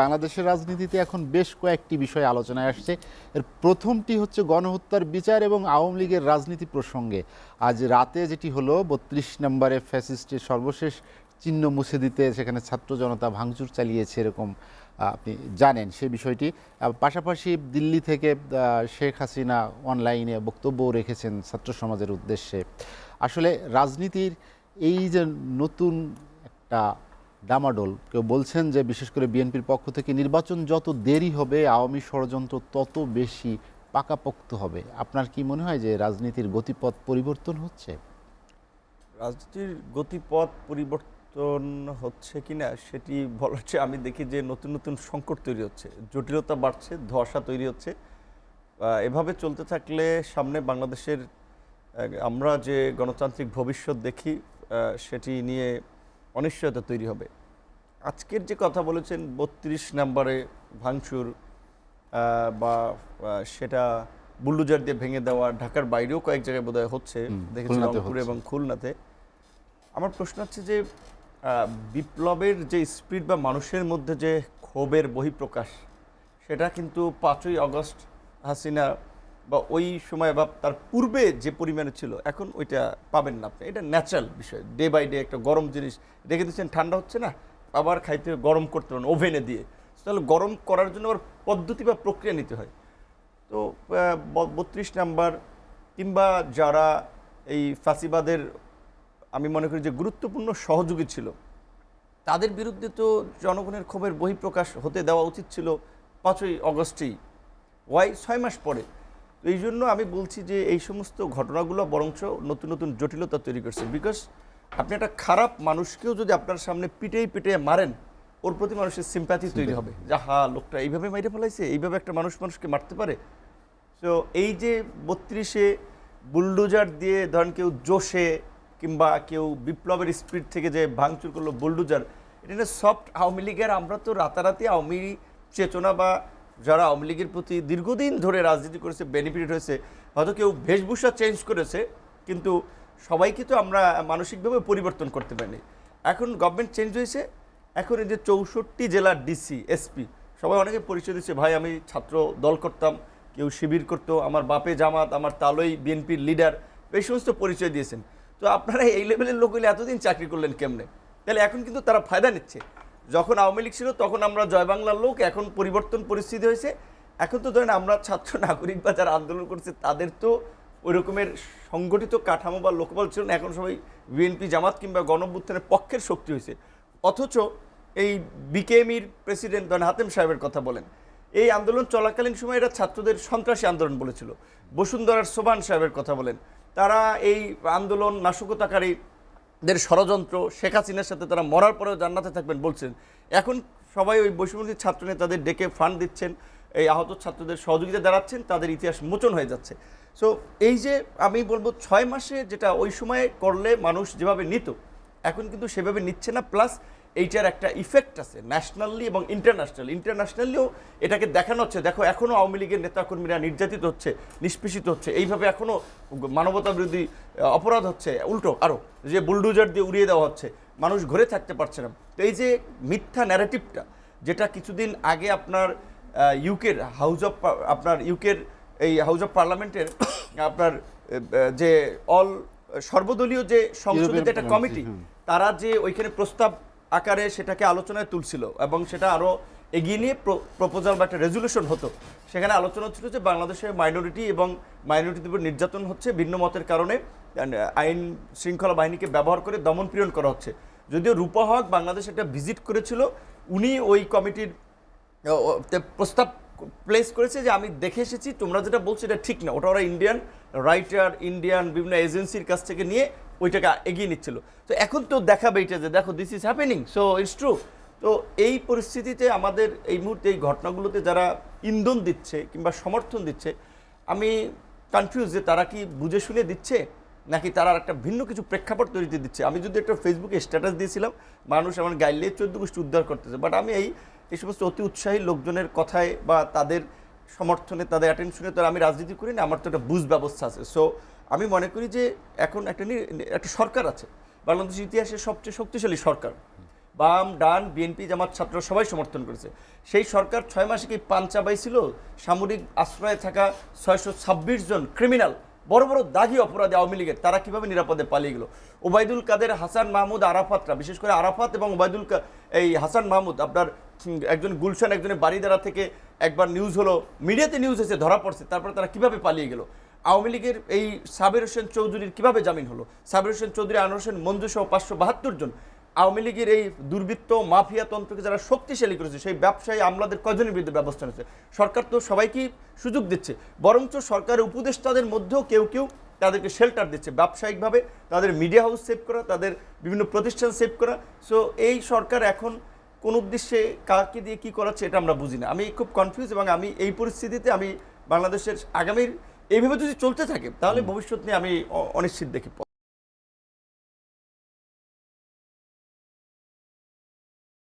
বাংলাদেশের রাজনীতিতে এখন বেশ কয়েকটি বিষয় আলোচনায় আসছে। এর প্রথমটি হচ্ছে গণহত্যার বিচার এবং আওয়ামী লীগের রাজনীতি প্রসঙ্গে। আজ রাতে যেটি হলো, বত্রিশ নম্বরে ফ্যাসিস্টের সর্বশেষ চিহ্ন মুছে দিতে সেখানে ছাত্র জনতা ভাঙচুর চালিয়েছে এরকম আপনি জানেন সেই বিষয়টি। পাশাপাশি দিল্লি থেকে শেখ হাসিনা অনলাইনে বক্তব্য রেখেছেন ছাত্র সমাজের উদ্দেশ্যে। আসলে রাজনীতির এই যে নতুন একটা ডামাডোল। কেউ বলছেন যে বিশেষ করে বিএনপির পক্ষ থেকে নির্বাচন যত দেরি হবে, আওয়ামী ষড়যন্ত্র তত বেশি পাকাপোক্ত হবে। আপনার কি মনে হয় যে রাজনীতির গতিপথ পরিবর্তন হচ্ছে? রাজনীতির গতিপথ পরিবর্তন হচ্ছে কিনা সেটি বলার চেয়ে আমি দেখি যে নতুন নতুন সংকট তৈরি হচ্ছে। জটিলতা বাড়ছে ধসা তৈরি হচ্ছে। এভাবে চলতে থাকলে সামনে বাংলাদেশের আমরা যে গণতান্ত্রিক ভবিষ্যৎ দেখি সেটি নিয়ে অনিশ্চয়তা তৈরি হবে। আজকের যে কথা বলেছেন বত্রিশ নম্বরে ভাঙচুর বা সেটা বুলডোজার দিয়ে ভেঙে দেওয়া ঢাকার বাইরেও কয়েক জায়গায় বোধহয় হচ্ছে। দেখেছি রংপুরে এবং খুলনাতে। আমার প্রশ্ন হচ্ছে যে বিপ্লবের যে স্পিড বা মানুষের মধ্যে যে ক্ষোভের বহিঃপ্রকাশ সেটা কিন্তু পাঁচই আগস্ট হাসিনা বা ওই সময় বা তার পূর্বে যে পরিমাণে ছিল, এখন ওইটা পাবেন না আপনি। এটা ন্যাচারাল বিষয়। ডে বাই ডে একটা গরম জিনিস রেখে দিচ্ছেন ঠান্ডা হচ্ছে না, আবার খাইতে গরম করতে পারেন ওভেনে দিয়ে। তাহলে গরম করার জন্য আবার পদ্ধতি বা প্রক্রিয়া নিতে হয়। তো বত্রিশ নাম্বার কিংবা যারা এই ফাঁসিবাদের, আমি মনে করি যে গুরুত্বপূর্ণ সহযোগী ছিল, তাদের বিরুদ্ধে তো জনগণের ক্ষোভের বহিঃপ্রকাশ হতে দেওয়া উচিত ছিল পাঁচই অগস্টেই। ওয়াই? ছয় মাস পরে। এই জন্য আমি বলছি যে এই সমস্ত ঘটনাগুলো বরঞ্চ নতুন নতুন জটিলতা তৈরি করছে। বিকজ আপনি একটা খারাপ মানুষকেও যদি আপনার সামনে পিটেই পিটে মারেন ওর প্রতি মানুষের সিম্প্যাথি তৈরি হবে। যে হা লোকটা এইভাবে মাইরে ফেলাইছে এইভাবে একটা মানুষ মানুষকে মারতে পারে? তো এই যে বত্রিশে বুলডোজার দিয়ে ধরেন কেউ জোশে কিংবা কেউ বিপ্লবের স্পিড থেকে যে ভাঙচুর করল বুলডোজার এটা সফট আওয়ামী লীগের আমরা তো রাতারাতি আওয়ামী চেতনা বা যারা আওয়ামী লীগের প্রতি দীর্ঘদিন ধরে রাজনীতি করেছে বেনিফিট হয়েছে, হয়তো কেউ বেশভূষা চেঞ্জ করেছে, কিন্তু সবাইকে তো আমরা মানসিকভাবে পরিবর্তন করতে পারিনি। এখন গভর্নমেন্ট চেঞ্জ হয়েছে, এখন এই যে চৌষট্টি জেলার ডিসি এসপি সবাই অনেকে পরিচয় দিচ্ছে, ভাই, আমি ছাত্র দল করতাম, কেউ শিবির করতো, আমার বাপে জামাত, আমার তালই বিএনপির লিডার এই সমস্ত পরিচয় দিয়েছেন। তো আপনারা এই লেভেলের লোক হলে এতদিন চাকরি করলেন কেমনে? তাহলে এখন কিন্তু তারা ফায়দা নিচ্ছে। যখন আওয়ামী লীগ ছিল, তখন আমরা জয় বাংলার লোক, এখন পরিবর্তন পরিস্থিতি হয়েছে। এখন তো ধরেন আমরা ছাত্র নাগরিক বা যারা আন্দোলন করছে, তাদের তো ওই রকমের সংগঠিত কাঠামো বা লোকবল ছিল না। এখন সবাই বিএনপি জামাত কিংবা গণভ্যুত্থানের পক্ষের শক্তি হয়েছে। অথচ এই বিকেএমির প্রেসিডেন্ট ধরেন হাতেম সাহেবের কথা বলেন। এই আন্দোলন চলাকালীন সময় এরা ছাত্রদের সন্ত্রাসী আন্দোলন বলেছিল। বসুন্ধরার সোবান সাহেবের কথা বলেন। তারা এই আন্দোলন নাশকতাকারীদের ষড়যন্ত্র, শেখ হাসিনার সাথে তারা মরার পরেও জান্নাতে থাকবেন বলছেন। এখন সবাই ওই বৈষম্যী ছাত্র নেতাদের ডেকে ফান্ড দিচ্ছেন, এই আহত ছাত্রদের সহযোগিতা দাঁড়াচ্ছেন তাদের ইতিহাস মোচন হয়ে যাচ্ছে। সো এই যে আমি বলব ছয় মাসে যেটা ওই সময়ে করলে মানুষ যেভাবে নিত, এখন কিন্তু সেভাবে নিচ্ছে না প্লাস এইটার একটা ইফেক্ট আছে ন্যাশনালি এবং ইন্টারন্যাশনাল ইন্টারন্যাশনালিও এটাকে দেখানো হচ্ছে দেখো এখনও আওয়ামী লীগের নেতাকর্মীরা নির্যাতিত হচ্ছে নিষ্পেষিত হচ্ছে এইভাবে এখনও মানবতা বিরোধী অপরাধ হচ্ছে। উল্টো আরও যে বুলডোজার দিয়ে উড়িয়ে দেওয়া হচ্ছে মানুষ ঘরে থাকতে পারছে না। তো এই যে মিথ্যা ন্যারেটিভটা যেটা কিছুদিন আগে আপনার ইউকের হাউস অফ আপনার ইউকের এই হাউস অফ পার্লামেন্টের আপনার যে অল সর্বদলীয় যে সংসদের একটা কমিটি তারা যে ওইখানে প্রস্তাব আকারে সেটাকে আলোচনায় তুলছিল এবং সেটা আরও এগিয়ে নিয়ে প্রপোজাল বা একটা রেজলিউশন হতো। সেখানে আলোচনা ছিল যে বাংলাদেশে মাইনরিটি এবং মাইনরিটির উপর নির্যাতন হচ্ছে ভিন্ন মতের কারণে আইন শৃঙ্খলা বাহিনীকে ব্যবহার করে দমন পীড়ন করা হচ্ছে। যদিও রূপা হক বাংলাদেশ একটা ভিজিট করেছিল, উনি ওই কমিটির প্রস্তাব প্লেস করেছে যে আমি দেখে এসেছি, তোমরা যেটা বলছো এটা ঠিক না। ওটা ওরা ইন্ডিয়ান রাইটার ইন্ডিয়ান বিভিন্ন এজেন্সির কাছ থেকে নিয়ে ওইটাকে এগিয়ে নিচ্ছিল। তো এখন তো দেখাবে এটা যে, দেখো this is happening so it's true তো এই পরিস্থিতিতে আমাদের এই মুহূর্তে এই ঘটনাগুলোতে যারা ইন্ধন দিচ্ছে কিংবা সমর্থন দিচ্ছে, আমি কনফিউজ যে তারা কি বুঝে শুনে দিচ্ছে, নাকি তারা একটা ভিন্ন কিছু প্রেক্ষাপট তৈরিতে দিচ্ছে? আমি যদি একটা ফেসবুকে স্ট্যাটাস দিয়েছিলাম, মানুষ আমার গাইলে চোদ্দ গোষ্ঠী উদ্ধার করতেছে বাট আমি এই এই সমস্ত অতি উৎসাহী লোকজনের কথায় বা তাদের সমর্থনে, তাদের অ্যাটেনশনে তো আর আমি রাজনীতি করি না, আমার তো একটা বুঝ ব্যবস্থা আছে। সো আমি মনে করি যে এখন একটা একটা সরকার আছে। বাংলাদেশের ইতিহাসের সবচেয়ে শক্তিশালী সরকার। বাম, ডান, বিএনপি, জামাত, ছাত্র সবাই সমর্থন করেছে। সেই সরকার ছয় মাসে কি পান চাবাইছিল সামরিক আশ্রয়ে থাকা ছয়শো ছাব্বিশ জন ক্রিমিনাল বড় বড় দাগি অপরাধী আওয়ামী লীগের, তারা কীভাবে নিরাপদে পালিয়ে গেল? ওবায়দুল কাদের, হাসান মাহমুদ, আরাফাতরা, বিশেষ করে আরাফাত এবং ওবায়দুল এই হাসান মাহমুদ, আপনার একজন গুলশান, একজনের বাড়িদারা থেকে একবার নিউজ হলো, মিডিয়াতে নিউজ এসে ধরা পড়ছে, তারপরে তারা কীভাবে পালিয়ে গেল? আওয়ামী লীগের এই সাবের হোসেন চৌধুরীর কীভাবে জামিন হলো? সাবের হোসেন চৌধুরী, আনোয়ার হোসেন, মঞ্জু সহ পাঁচশো বাহাত্তর জন। আওয়ামী লীগের এই দুর্বৃত্ত মাফিয়া তন্ত্রকে যারা শক্তিশালী করেছে, সেই ব্যবসায়ী আমলাদের কয়জনের বিরুদ্ধে ব্যবস্থা নিচ্ছে সরকার তো সবাইকেই সুযোগ দিচ্ছে। বরঞ্চ সরকারের উপদেষ্টাদের মধ্যেও কেউ কেউ তাদেরকে শেল্টার দিচ্ছে। ব্যবসায়িকভাবে তাদের মিডিয়া হাউস সেভ করা, তাদের বিভিন্ন প্রতিষ্ঠান সেভ করা। সো এই সরকার এখন কোন উদ্দেশ্যে কাকে দিয়ে কি করাচ্ছে, এটা আমরা বুঝি না। আমি খুব কনফিউজ এবং আমি এই পরিস্থিতিতে আমি বাংলাদেশের আগামীর এইভাবে যদি চলতে থাকে তাহলে ভবিষ্যৎ নিয়ে আমি অনিশ্চিত দেখি